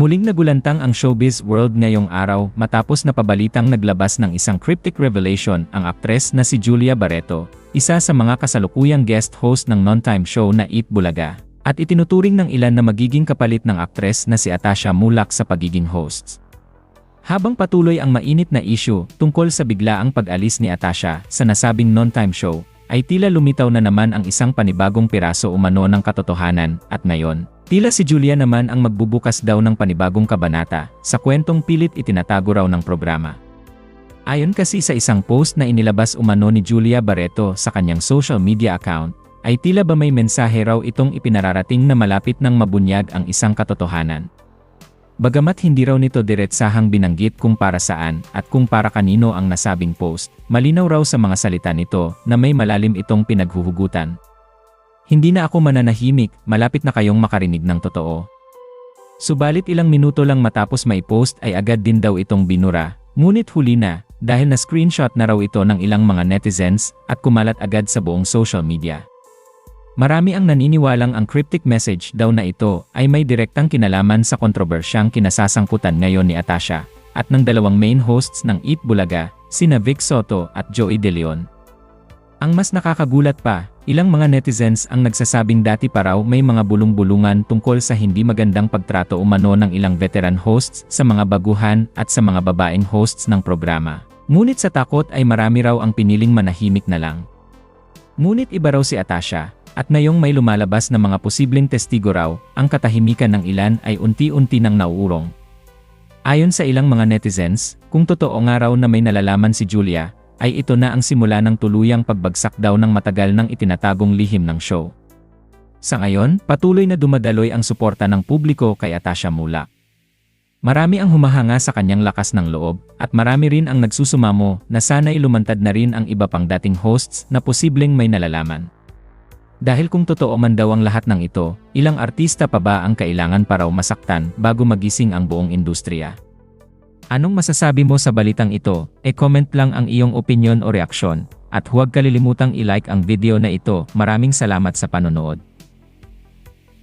Muling nagulantang ang showbiz world ngayong araw matapos na pabalitang naglabas ng isang cryptic revelation ang aktres na si Julia Barreto, isa sa mga kasalukuyang guest host ng non-time show na Eat Bulaga, at itinuturing ng ilan na magiging kapalit ng aktres na si Atasha Mulak sa pagiging hosts. Habang patuloy ang mainit na issue tungkol sa biglaang pag-alis ni Atasha sa nasabing non-time show, ay tila lumitaw na naman ang isang panibagong piraso umano ng katotohanan at ngayon, Tila si Julia naman ang magbubukas daw ng panibagong kabanata sa kwentong pilit itinatago raw ng programa. Ayon kasi sa isang post na inilabas umano ni Julia Barreto sa kanyang social media account, ay tila ba may mensahe raw itong ipinararating na malapit ng mabunyag ang isang katotohanan. Bagamat hindi raw nito diretsahang binanggit kung para saan at kung para kanino ang nasabing post, malinaw raw sa mga salita nito na may malalim itong pinaghuhugutan hindi na ako mananahimik, malapit na kayong makarinig ng totoo. Subalit ilang minuto lang matapos may post ay agad din daw itong binura, ngunit huli na, dahil na screenshot na raw ito ng ilang mga netizens at kumalat agad sa buong social media. Marami ang naniniwalang ang cryptic message daw na ito ay may direktang kinalaman sa kontrobersyang kinasasangkutan ngayon ni Atasha at ng dalawang main hosts ng Eat Bulaga, sina Vic Soto at Joey De Leon. Ang mas nakakagulat pa, ilang mga netizens ang nagsasabing dati pa raw may mga bulong-bulungan tungkol sa hindi magandang pagtrato umano ng ilang veteran hosts sa mga baguhan at sa mga babaeng hosts ng programa. Ngunit sa takot ay marami raw ang piniling manahimik na lang. Ngunit iba raw si Atasha, at ngayong may lumalabas na mga posibleng testigo raw, ang katahimikan ng ilan ay unti-unti nang nauurong. Ayon sa ilang mga netizens, kung totoo nga raw na may nalalaman si Julia, ay ito na ang simula ng tuluyang pagbagsak daw ng matagal ng itinatagong lihim ng show. Sa ngayon, patuloy na dumadaloy ang suporta ng publiko kay Atasha Mula. Marami ang humahanga sa kanyang lakas ng loob, at marami rin ang nagsusumamo na sana'y lumantad na rin ang iba pang dating hosts na posibleng may nalalaman. Dahil kung totoo man daw ang lahat ng ito, ilang artista pa ba ang kailangan para masaktan bago magising ang buong industriya? Anong masasabi mo sa balitang ito? E-comment lang ang iyong opinion o reaksyon. At huwag kalilimutang i-like ang video na ito. Maraming salamat sa panonood.